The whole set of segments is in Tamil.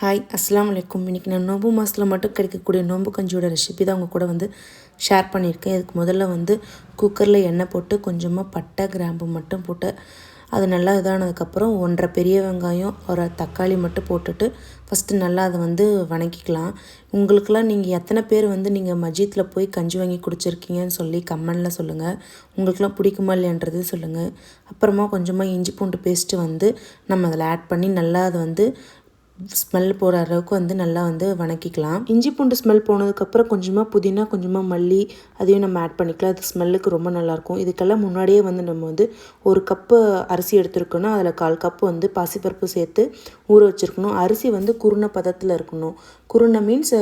ஹாய் அஸ்லாம் வலைக்கும் இன்றைக்கி நான் நோம்பு மாதத்தில் மட்டும் கிடைக்கக்கூடிய நோம்பு கஞ்சியோட ரெசிபி தான் அவங்க கூட வந்து ஷேர் பண்ணியிருக்கேன். இதுக்கு முதல்ல வந்து குக்கரில் எண்ணெய் போட்டு கொஞ்சமாக பட்டை கிராம்பு மட்டும் போட்டு அது நல்லா இதானதுக்கப்புறம் ஒன்றரை பெரிய வெங்காயம் ஒரு தக்காளி மட்டும் போட்டுட்டு ஃபஸ்ட்டு நல்லா அதை வந்து வணக்கிக்கலாம். உங்களுக்கெல்லாம் நீங்கள் எத்தனை பேர் வந்து நீங்கள் மஜித்தில் போய் கஞ்சி வாங்கி குடிச்சிருக்கீங்கன்னு சொல்லி கம்மனில் சொல்லுங்கள் உங்களுக்கெல்லாம் பிடிக்குமா இல்லையன்றது சொல்லுங்கள் அப்புறமா கொஞ்சமாக இஞ்சி பூண்டு பேஸ்ட்டு வந்து நம்ம அதில் ஆட் பண்ணி நல்லா அதை வந்து ஸ்மெல் போகிற அளவுக்கு வந்து நல்லா வந்து வணக்கிக்கலாம். இஞ்சி பூண்டு ஸ்மெல் போனதுக்கப்புறம் கொஞ்சமாக புதினா கொஞ்சமாக மல்லி அதையும் நம்ம ஆட் பண்ணிக்கலாம். அது ஸ்மெல்லுக்கு ரொம்ப நல்லாயிருக்கும் இதுக்கெல்லாம் முன்னாடியே வந்து நம்ம வந்து ஒரு கப்பு அரிசி எடுத்துருக்கணும். அதில் கால் கப்பு வந்து பாசிப்பருப்பு சேர்த்து ஊற வச்சுருக்கணும். அரிசி வந்து குருணை பதத்தில் இருக்கணும். குருணை மீன்ஸ்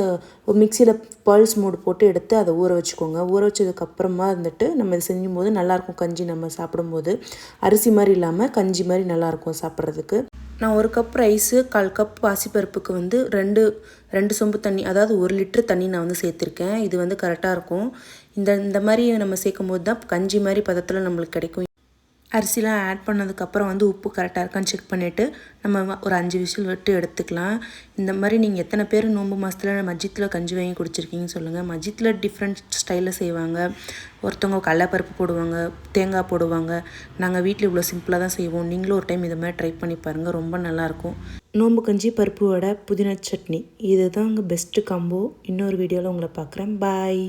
ஒரு மிக்சியில் பர்ல்ஸ் மூடு போட்டு எடுத்து அதை ஊற வச்சுக்கோங்க. ஊற வச்சதுக்கப்புறமா இருந்துட்டு நம்ம இது செஞ்சும் போது நல்லாயிருக்கும் கஞ்சி நம்ம சாப்பிடும்போது. அரிசி மாதிரி இல்லாமல் கஞ்சி மாதிரி நல்லாயிருக்கும் சாப்பிட்றதுக்கு. நான் ஒரு கப் ரைஸு கால் கப் பாசிப்பருப்புக்கு வந்து ரெண்டு ரெண்டு சொம்பு தண்ணி அதாவது ஒரு லிட்ரு தண்ணி நான் வந்து சேர்த்துருக்கேன். இது வந்து கரெக்டாக இருக்கும். இந்த இந்த மாதிரி நம்ம சேர்க்கும் போது தான் கஞ்சி மாதிரி பதத்தில் நம்மளுக்கு கிடைக்கும். அரிசிலாம் ஆட் பண்ணதுக்கப்புறம் வந்து உப்பு கரெக்டாக இருக்கான்னு செக் பண்ணிவிட்டு நம்ம ஒரு அஞ்சு விசில் விட்டு எடுத்துக்கலாம். இந்த மாதிரி நீங்கள் எத்தனை பேர் நோம்பு மாதத்தில் மஜித்தில் கஞ்சி வாங்கி குடிச்சிருக்கீங்கன்னு சொல்லுங்கள் மஜித்தில் டிஃப்ரெண்ட் ஸ்டைலில் செய்வாங்க. ஒருத்தவங்க கடலப்பருப்பு போடுவாங்க தேங்காய் போடுவாங்க. நாங்கள் வீட்டில் இவ்வளோ சிம்பிளாக தான் செய்வோம். நீங்களும் ஒரு டைம் இதை மாதிரி ட்ரை பண்ணி பாருங்கள் ரொம்ப நல்லாயிருக்கும் நோம்பு கஞ்சி பருப்பு வடை புதினா சட்னி. இதுதான் அங்கே பெஸ்ட்டு காம்போ இன்னொரு வீடியோவில் உங்களை பார்க்குறேன். பாய்